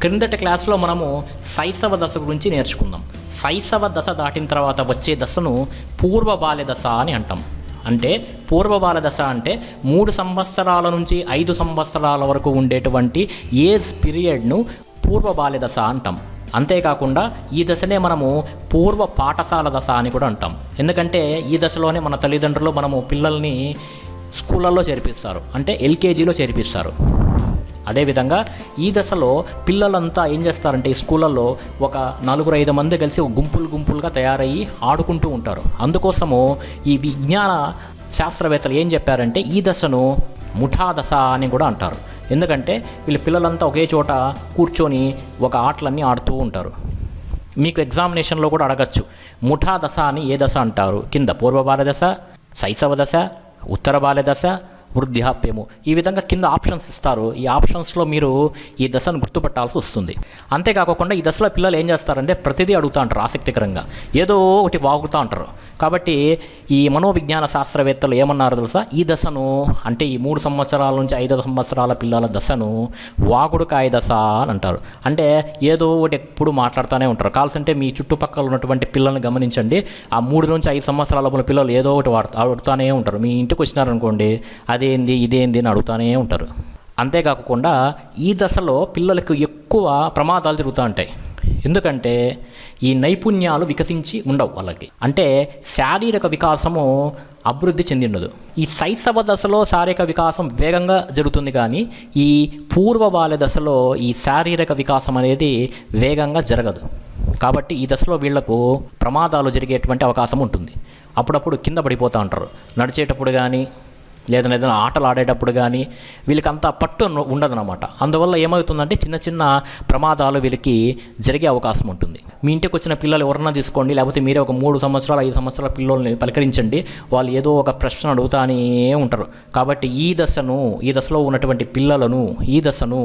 క్రిందటి క్లాస్లో మనము శైశవ దశ గురించి నేర్చుకుందాం. శైశవ దశ దాటిన తర్వాత వచ్చే దశను పూర్వ బాల్య దశ అని అంటాం. అంటే పూర్వ బాల దశ అంటే మూడు సంవత్సరాల నుంచి ఐదు సంవత్సరాల వరకు ఉండేటువంటి ఏజ్ పీరియడ్ను పూర్వ బాల్య దశ అంటాం. అంతేకాకుండా ఈ దశనే మనము పూర్వ పాఠశాల దశ అని కూడా అంటాం. ఎందుకంటే ఈ దశలోనే మన తల్లిదండ్రులు మనము పిల్లల్ని స్కూళ్ళల్లో చేర్పిస్తారు. అంటే ఎల్కేజీలో చేర్పిస్తారు. అదేవిధంగా ఈ దశలో పిల్లలంతా ఏం చేస్తారంటే ఈ స్కూళ్ళల్లో ఒక నలుగురు ఐదు మంది కలిసి ఒక గుంపులు గుంపులుగా తయారయ్యి ఆడుకుంటూ ఉంటారు. అందుకోసము ఈ విజ్ఞాన శాస్త్రవేత్తలు ఏం చెప్పారంటే ఈ దశను ముఠా దశ అని కూడా అంటారు. ఎందుకంటే వీళ్ళ పిల్లలంతా ఒకే చోట కూర్చొని ఒక ఆటలన్నీ ఆడుతూ ఉంటారు. మీకు ఎగ్జామినేషన్లో కూడా అడగచ్చు. ముఠా దశ అని ఏ దశ అంటారు? కింద పూర్వ బాల దశ శైశవ దశ ఉత్తర బాలదశ దశ వృద్ధాప్యము ఈ విధంగా కింద ఆప్షన్స్ ఇస్తారు. ఈ ఆప్షన్స్లో మీరు ఈ దశను గుర్తుపట్టాల్సి వస్తుంది. అంతేకాకుండా ఈ దశలో పిల్లలు ఏం చేస్తారంటే ప్రతిదీ అడుగుతూ ఉంటారు ఆసక్తికరంగా. ఏదో ఒకటి వాగుతూ ఉంటారు. కాబట్టి ఈ మనోవిజ్ఞాన శాస్త్రవేత్తలు ఏమన్నారు తెలుసా? ఈ దశను అంటే ఈ మూడు సంవత్సరాల నుంచి ఐదు సంవత్సరాల పిల్లల దశను వాగుడుకాయ దశ అని అంటారు. అంటే ఏదో ఒకటి ఎప్పుడు మాట్లాడుతూనే ఉంటారు. కాల్సంటే మీ చుట్టుపక్కల ఉన్నటువంటి పిల్లల్ని గమనించండి. ఆ మూడు నుంచి ఐదు సంవత్సరాల పిల్లలు ఏదో ఒకటి వాడు ఆడుతూనే ఉంటారు. మీ ఇంటికి వచ్చినారనుకోండి అదేంది ఇదేంది అని అడుగుతూనే ఉంటారు. అంతేకాకుండా ఈ దశలో పిల్లలకు ఎక్కువ ప్రమాదాలు జరుగుతూ ఉంటాయి. ఎందుకంటే ఈ నైపుణ్యాలు వికసించి ఉండవు వాళ్ళకి. అంటే శారీరక వికాసము అభివృద్ధి చెందినదు ఈ శైశవ దశలో శారీరక వికాసం వేగంగా జరుగుతుంది కానీ ఈ పూర్వ బాల దశలో ఈ శారీరక వికాసం అనేది వేగంగా జరగదు. కాబట్టి ఈ దశలో వీళ్ళకు ప్రమాదాలు జరిగేటువంటి అవకాశం ఉంటుంది. అప్పుడప్పుడు కింద పడిపోతూ ఉంటారు. నడిచేటప్పుడు కానీ లేదంటే ఏదైనా ఆటలు ఆడేటప్పుడు కానీ వీళ్ళకి అంత పట్టు ఉండదన్నమాట. అందువల్ల ఏమవుతుందంటే చిన్న చిన్న ప్రమాదాలు వీళ్ళకి జరిగే అవకాశం ఉంటుంది. మీ ఇంటికి వచ్చిన పిల్లలు ఎవరన్నా తీసుకోండి లేకపోతే మీరే ఒక మూడు సంవత్సరాలు ఐదు సంవత్సరాల పిల్లల్ని పలకరించండి. వాళ్ళు ఏదో ఒక ప్రశ్న అడుగుతానే ఉంటారు. కాబట్టి ఈ దశను ఈ దశలో ఉన్నటువంటి పిల్లలను ఈ దశను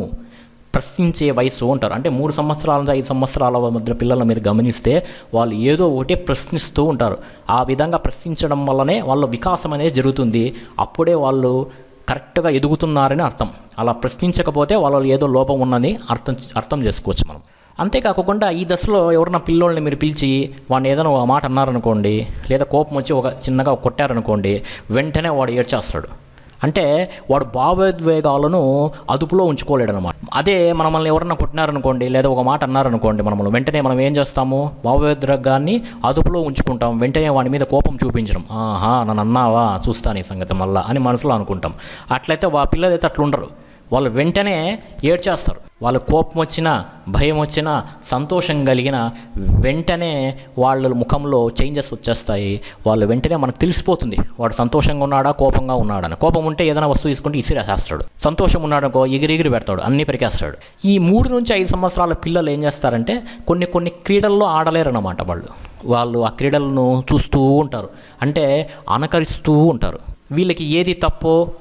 ప్రశ్నించే వయసు ఉంటారు. అంటే మూడు సంవత్సరాల నుంచి ఐదు సంవత్సరాల మధ్య పిల్లలు మీరు గమనిస్తే వాళ్ళు ఏదో ఒకటి ప్రశ్నిస్తూ ఉంటారు. ఆ విధంగా ప్రశ్నించడం వల్లనే వాళ్ళ వికాసం అనేది జరుగుతుంది. అప్పుడే వాళ్ళు కరెక్ట్గా ఎదుగుతున్నారని అర్థం. అలా ప్రశ్నించకపోతే వాళ్ళలో ఏదో లోపం ఉన్నది అర్థం అర్థం చేసుకోవచ్చు మనం. అంతేకాకుండా ఈ దశలో ఎవరన్నా పిల్లోల్ని మీరు పిలిచి వాడిని ఏదైనా ఒక మాట అన్నారనుకోండి లేదా కోపం వచ్చి ఒక చిన్నగా కొట్టారనుకోండి వెంటనే వాడు ఏడ్చేస్తాడు. అంటే వాడు భావోద్వేగాలను అదుపులో ఉంచుకోలేడనమాట అదే మనల్ని ఎవరన్నా కొట్టినారనుకోండి లేదా ఒక మాట అన్నారనుకోండి మనము వెంటనే మనం ఏం చేస్తాము? భావోద్వేగాన్ని అదుపులో ఉంచుకుంటాం వెంటనే వాడి మీద కోపం చూపించడం. ఆహా నన్ను అన్నావా? చూస్తాను ఈ సంగతి మళ్ళా అని మనసులో అనుకుంటాం. అట్లయితే వా పిల్లలైతే అట్లుండరు. వాళ్ళు వెంటనే ఏడ్చేస్తారు. వాళ్ళ కోపం వచ్చినా భయం వచ్చినా సంతోషం కలిగిన వెంటనే వాళ్ళ ముఖంలో చేంజెస్ వచ్చేస్తాయి. వాళ్ళు వెంటనే మనకు తెలిసిపోతుంది. వాడు సంతోషంగా ఉన్నాడా కోపంగా ఉన్నాడని కోపం ఉంటే ఏదైనా వస్తువు తీసుకుంటే ఇసిరేసేస్తాడు. సంతోషం ఉన్నాడనుకో ఎగిరెగిరి పెడతాడు అన్నీ పెరికేస్తాడు. ఈ మూడు నుంచి ఐదు సంవత్సరాల పిల్లలు ఏం చేస్తారంటే కొన్ని కొన్ని క్రీడల్లో ఆడలేరన్నమాట వాళ్ళు. వాళ్ళు ఆ క్రీడలను చూస్తూ ఉంటారు. అంటే అనుకరిస్తూ ఉంటారు. వీళ్ళకి ఏది తప్పో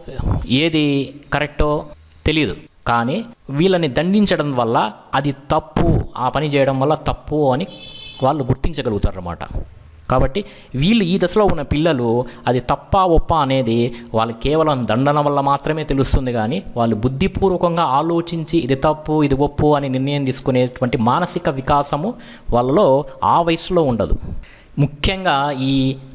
ఏది కరెక్టో తెలియదు కానీ వీళ్ళని దండించడం వల్ల అది తప్పు ఆ పని చేయడం వల్ల తప్పు అని వాళ్ళు గుర్తించగలుగుతారు అన్నమాట కాబట్టి వీళ్ళు ఈ దశలో ఉన్న పిల్లలు అది తప్ప ఒప్ప అనేది వాళ్ళు కేవలం దండన వల్ల మాత్రమే తెలుస్తుంది కానీ వాళ్ళు బుద్ధిపూర్వకంగా ఆలోచించి ఇది తప్పు ఇది ఒప్పు అని నిర్ణయం తీసుకునేటువంటి మానసిక వికాసము వాళ్ళలో ఆ వయసులో ఉండదు. ముఖ్యంగా ఈ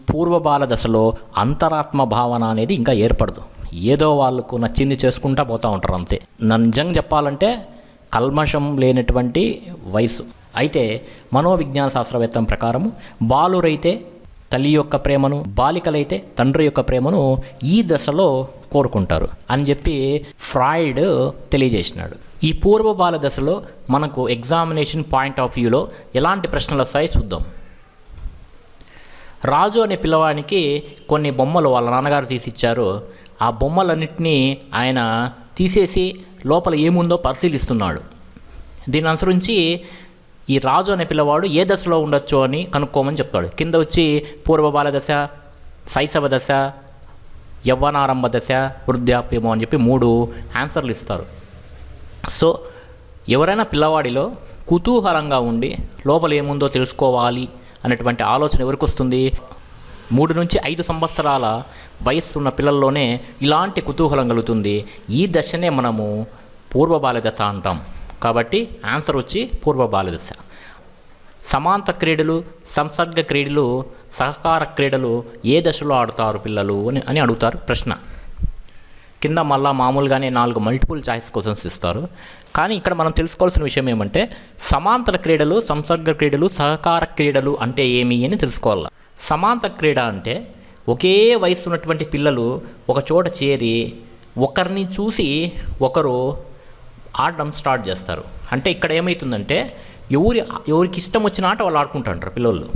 పూర్వబాల దశలో అంతరాత్మ భావన అనేది ఇంకా ఏర్పడదు. ఏదో వాళ్ళకు నచ్చింది చేసుకుంటా పోతూ ఉంటారు అంతే. నన్ను నిజంగా చెప్పాలంటే కల్మషం లేనటువంటి వయసు. అయితే మనోవిజ్ఞాన శాస్త్రవేత్తం ప్రకారము బాలురైతే తల్లి యొక్క ప్రేమను బాలికలైతే తండ్రి యొక్క ప్రేమను ఈ దశలో కోరుకుంటారు అని చెప్పి ఫ్రాయిడ్ తెలియజేసినాడు. ఈ పూర్వ బాల దశలో మనకు ఎగ్జామినేషన్ పాయింట్ ఆఫ్ వ్యూలో ఎలాంటి ప్రశ్నలు వస్తాయో చూద్దాం. రాజు అనే పిల్లవానికి కొన్ని బొమ్మలు వాళ్ళ నాన్నగారు తీసిచ్చారు. ఆ బొమ్మలన్నింటినీ ఆయన తీసేసి లోపల ఏముందో పరిశీలిస్తున్నాడు. దీని అనుసరించి ఈ రాజు అనే పిల్లవాడు ఏ దశలో ఉండొచ్చు అని కనుక్కోమని చెప్తాడు. కింద వచ్చి పూర్వ బాల దశ శైశవ దశ యవ్వనారంభ దశ వృద్ధాప్యము అని చెప్పి మూడు ఆన్సర్లు ఇస్తారు. సో ఎవరైనా పిల్లవాడిలో కుతూహలంగా ఉండి లోపల ఏముందో తెలుసుకోవాలి అనేటువంటి ఆలోచన ఎవరికి వస్తుంది? మూడు నుంచి ఐదు సంవత్సరాల వయస్సున్న పిల్లల్లోనే ఇలాంటి కుతూహలం కలుగుతుంది. ఈ దశనే మనము పూర్వ బాలదశ అంటాం కాబట్టి ఆన్సర్ వచ్చి పూర్వ బాలదశ సమాంత క్రీడలు సంసర్గ క్రీడలు సహకార క్రీడలు ఏ దశలో ఆడుతారు పిల్లలు అని అని అడుగుతారు ప్రశ్న. కింద మళ్ళా మామూలుగానే నాలుగు మల్టిపుల్ చాయిస్ క్వశ్చన్స్ ఇస్తారు. కానీ ఇక్కడ మనం తెలుసుకోవాల్సిన విషయం ఏమంటే సమాంతర క్రీడలు సంసర్గ క్రీడలు సహకార క్రీడలు అంటే ఏమి అని తెలుసుకోవాలి. సమాంత క్రీడ అంటే ఒకే వయసు ఉన్నటువంటి పిల్లలు ఒక చోట చేరి ఒకరిని చూసి ఒకరు ఆడడం స్టార్ట్ చేస్తారు. అంటే ఇక్కడ ఏమవుతుందంటే ఎవరి ఎవరికి ఇష్టం వచ్చిన ఆట వాళ్ళు ఆడుకుంటుంటారు పిల్లలు.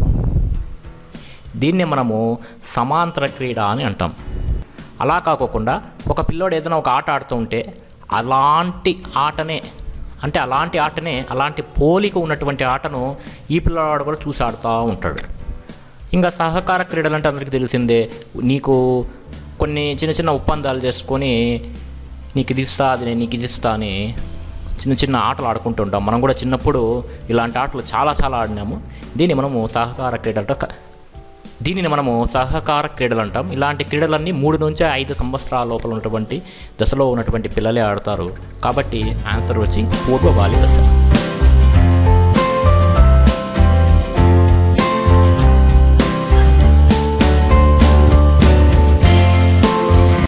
దీన్నే మనము సమాంతర క్రీడ అని అంటాం. అలా కాకోకుండా ఒక పిల్లోడు ఏదైనా ఒక ఆట ఆడుతూ ఉంటే అలాంటి ఆటనే అంటే అలాంటి ఆటనే అలాంటి పోలిక ఉన్నటువంటి ఆటను ఈ పిల్లవాడు కూడా చూసి ఆడుతూ ఉంటాడు. ఇంకా సహకార క్రీడలు అంటే అందరికీ తెలిసిందే. నీకు కొన్ని చిన్న చిన్న ఒప్పందాలు చేసుకొని నీకు ఇది ఇస్తా అది నేను నీకు ఇది ఇస్తా అని చిన్న చిన్న ఆటలు ఆడుకుంటూ ఉంటాం. మనం కూడా చిన్నప్పుడు ఇలాంటి ఆటలు చాలా చాలా ఆడినాము. దీన్ని మనము సహకార క్రీడలు దీనిని మనము సహకార క్రీడలు అంటాం ఇలాంటి క్రీడలన్నీ మూడు నుంచి ఐదు సంవత్సరాల లోపల ఉన్నటువంటి దశలో ఉన్నటువంటి పిల్లలే ఆడతారు. కాబట్టి ఆన్సర్ వచ్చి పూర్వ బాలి దశ